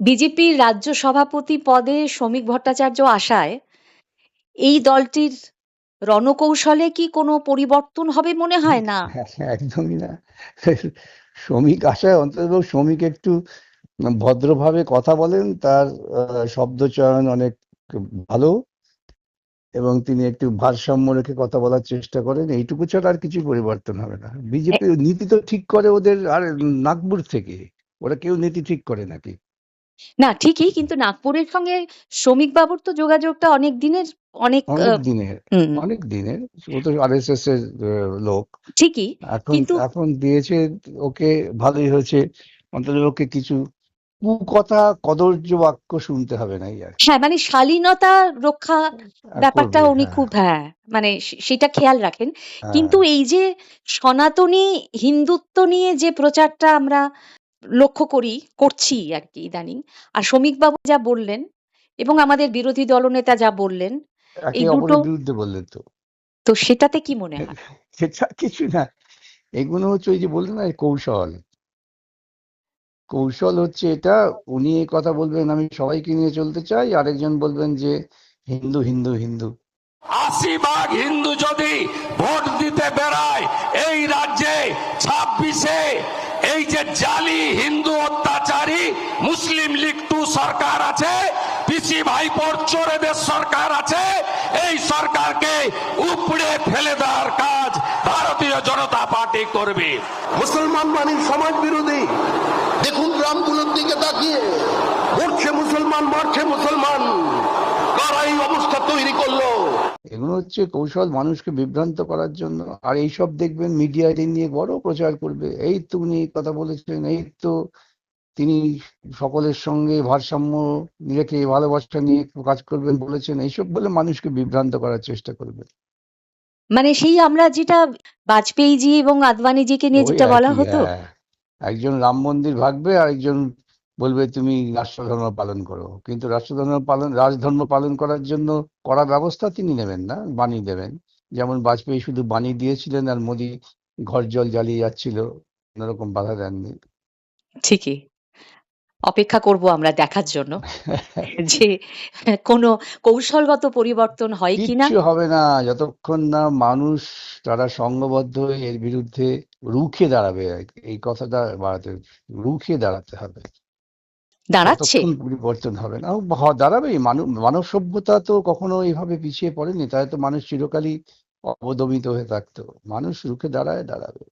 বিজেপির রাজ্য সভাপতি পদে শ্রমিক ভট্টাচার্য আসায় এই দলটির রণকৌশলে কি কোনো পরিবর্তন হবে মনে হয় না? একদমই না। শ্রমিক আসায় অন্তত শ্রমিক একটু ভদ্রভাবে কথা বলেন তার শব্দচয়ন অনেক ভালো এবং তিনি একটু ভারসাম্য রেখে কথা বলার চেষ্টা করেন। এইটুকু ছাড়া আর কিছু পরিবর্তন হবে না। বিজেপি নীতি তো ঠিক করে ওদের আর নাগপুর থেকে। ওরা কেউ নীতি ঠিক করে নাকি? না ঠিকই কিন্তু নাগপুরের সঙ্গে শ্রমিক বাবুর তো যোগাযোগটা অনেক দিনের অনেক অনেক দিনের হুম, অনেক দিনের। ও তো আরএসএস এর আহ, লোক। ঠিকই এখন কিন্তু এখন দিয়েছে ওকে ভালোই হয়েছে। অন্তত ওকে কিছু কুকথা কদর্য বাক্য শুনতে হবে না আর হ্যাঁ মানে শালীনতা রক্ষা ব্যাপারটা করবে, উনি হ্যাঁ, খুব হ্যাঁ মানে সে- সেটা খেয়াল রাখেন। হ্যাঁ। কিন্তু এই যে সনাতনী হিন্দুত্ব নিয়ে যে প্রচারটা আমরা লক্ষ্য করি করছি আর কি ইদানিং। আর শ্রমিক বাবু যা বললেন এবং আমাদের বিরোধী দলনেতা যা বললেন এই দুটো- বিরুদ্ধে বললেন তো। তো সেটাতে কি মনে হয়? সেটা কিছু না। এগুলো হচ্ছে ওই যে বললেন না কৌশল। কৌশল হচ্ছে এটা উনি এই কথা বলবেন আমি সবাইকে নিয়ে চলতে চাই। আরেকজন বলবেন যে হিন্দু হিন্দু হিন্দু। আশি ভাগ হিন্দু যদি ভোট দিতে বেড়ায় এই রাজ্যে ছাব্বিশে এই যে জালি হিন্দু অত্যাচারী, মুসলিম লীগ টু সরকার আছে, পিসি ভাইপোর চোরেদের সরকার আছে, এই সরকারকে উপড়ে ফেলে দেওয়ার কাজ ভারতীয় জনতা পার্টি করবে। মুসলমান মানে সমাজ বিরোধী। দেখুন গ্রামগুলোর দিকে তাকিয়ে। মুসলমান মারছে মুসলমান। কারা অবস্থা তৈরি এগুলো হচ্ছে কৌশল মানুষকে বিভ্রান্ত করার জন্য। আর এইসব দেখবেন মিডিয়া এটা নিয়ে বড় প্রচার করবে। এই তো উনি কথা বলেছেন এই তো তিনি সকলের সঙ্গে ভারসাম্য রেখে ভালোবাসা নিয়ে কাজ করবেন বলেছেন। এইসব বলে মানুষকে বিভ্রান্ত করার চেষ্টা করবে। মানে সেই আমরা যেটা বাজপেয়ীজি এবং আদবানিজিকে নিয়ে যেটা বলা হতো। হ্যাঁ। একজন রাম মন্দির ভাগবে আর একজন বলবে তুমি রাষ্ট্রধর্ম পালন করো। কিন্তু রাষ্ট্রধর্ম পালন রাজধর্ম পালন করার জন্য কড়া ব্যবস্থা তিনি নেবেন না বাণী দেবেন। যেমন বাজপেয়ী শুধু বাণী দিয়েছিলেন আর মোদি ঘর জল জ্বালিয়ে যাচ্ছিল কোনোরকম বাধা দেননি। ঠিকই। অপেক্ষা করব আমরা দেখার জন্য যে কোনো কৌশলগত পরিবর্তন হয় কিনা কিচ্ছু হবে না যতক্ষণ না মানুষ তারা সংঘবদ্ধ হয়ে এর বিরুদ্ধে রুখে দাঁড়াবে। এই কথাটা বাড়াতে রুখে দাঁড়াতে হবে। দাঁড়াচ্ছে। পরিবর্তন হবে না। দাঁড়াবে। মানব সভ্যতা তো কখনো এইভাবে পিছিয়ে পড়েনি। তাই তো মানুষ চিরকালই অবদমিত হয়ে থাকতো। মানুষ রুখে দাঁড়ায়, দাঁড়াবে।